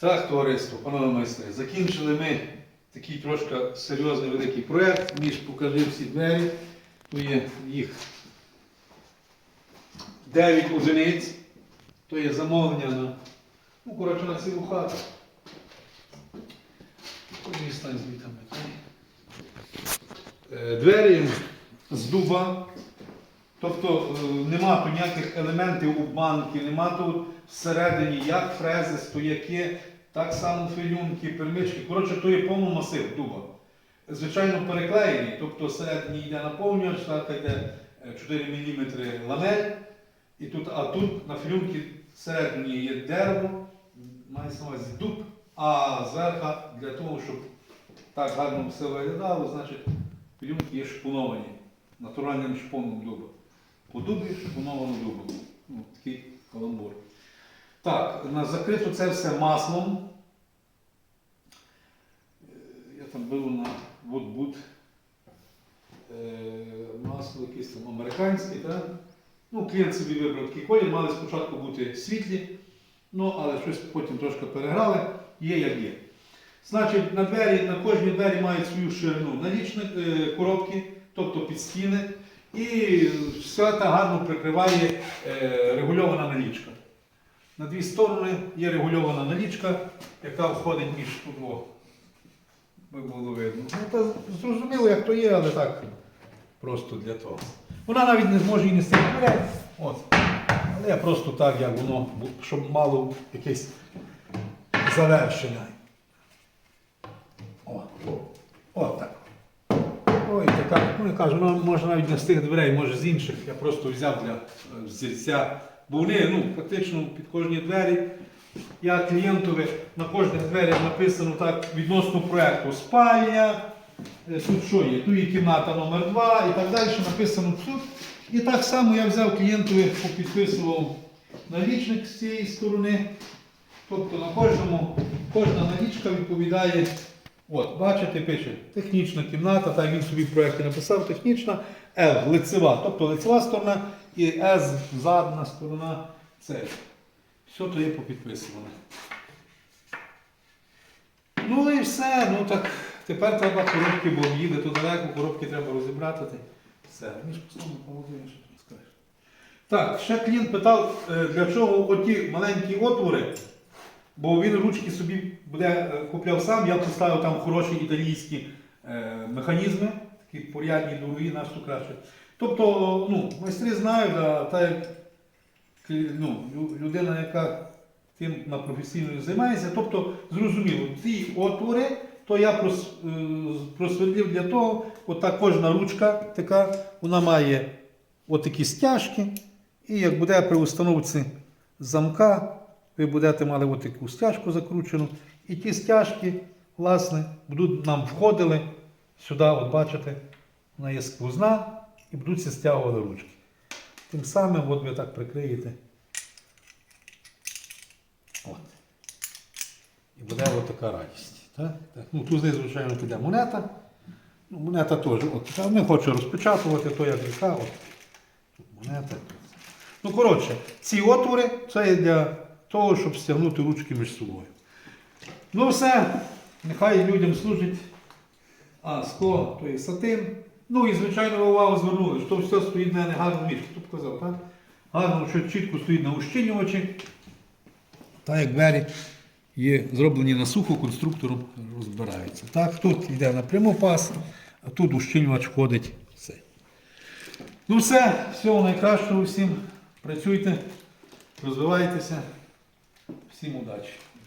Так, товариство, панове майстри, закінчили ми такий трошки серйозний великий проєкт. Між покажи всі двері. Тут є їх 9 одиниць. То є замовлення на, ну, коротше, на цілу хату. Е, Двері з дуба. Тобто е, нема тут ніяких елементів обманки, нема тут всередині як фрези, стояки, так само філюнки, пермички. Коротше, то є повний масив дуба. Звичайно, переклеєний, тобто всередині йде наповнювач, так йде е, 4 мм ламель. Тут, а тут на філюнки всередині є дерево, мається на увазі дуб, а зверху для того, щоб так гарно все виглядало, значить філюнки є шпуновані натуральним шпоном дуба. По дубі шпуновано дубом. Ну, такий каламбур. Так, закрито це все маслом. Е, Я там беру на Woodwood. Е, Масло якесь там американське, так? Ну, клієнт собі вибрав такий колір, мали спочатку бути світлі, ну, але щось потім трошки переграли, є як є. Значить, на двері, на кожній двері мають свою ширину налічні е, коробки, тобто під стіни. І все це гарно прикриває е, регульована налічка. На дві сторони є регульована налічка, яка входить між о, Би було видно. Ну, та зрозуміло, як то є, але так просто для того. Вона навіть не зможе і не стріляти. От. Але просто так, як воно, щоб мало якесь завершення. О, от так. Ой, я кажу, ну, може навіть не з тих дверей, може з інших. Я просто взяв для е, взірця. Бо вони ну, фактично під кожні двері. Я клієнтові на кожних дверях написано так відносно проєкту спальня. е, Тут що є? Тут є кімната номер 2 і так далі, написано тут. І так само я взяв клієнтові, попідписував налічник з цієї сторони. Тобто на кожному, кожна налічка відповідає От, бачите, пише технічна кімната, так він собі в проєкті написав, технічна, L лицева, тобто лицева сторона і S задна сторона це. Все то є попідписуване. Ну і все, ну так, тепер треба коробки, бо їде тут далеко, коробки треба розібрати. Все, між послом помогли, що ти скажеш. Так, ще клієнт питав, е, для чого оті маленькі отвори. Бо він ручки собі буде е, купляв сам, я поставив там хороші італійські е, механізми, такі порядні, дорогі, тут краще. Тобто, ну, майстри знають, а та як ну, людина, яка тим на професійно займається, тобто зрозуміло, ці отвори, то я прос, е, просверлив для того, от та кожна ручка така, вона має отакі стяжки, і як буде при установці замка, ви будете мали от таку стяжку закручену, і ті стяжки, власне, будуть нам входили сюди, от бачите, вона є сквозна, і будуть стягували ручки. Тим самим от ви так прикриєте. От. І буде от така радість. Так? Так. Ну, тут знизу, звичайно, піде монета. Ну, монета теж. От, така. не хочу розпечатувати, то як яка. От. Монета. Ну, коротше, ці отвори це для того, щоб стягнути ручки між собою. Ну все, нехай людям служить. А, скло, то є сатин. Ну і звичайно увагу звернули, що все стоїть на гарному місці. Тут казав, так? Гарно, що чітко стоїть на ущільнювачі. Так як двері є зроблені на сухо, конструктором розбираються. Так, тут йде напряму пас, а тут ущільнювач входить. Все. Ну все, всього найкращого всім. Працюйте, розвивайтеся. Simon Dati.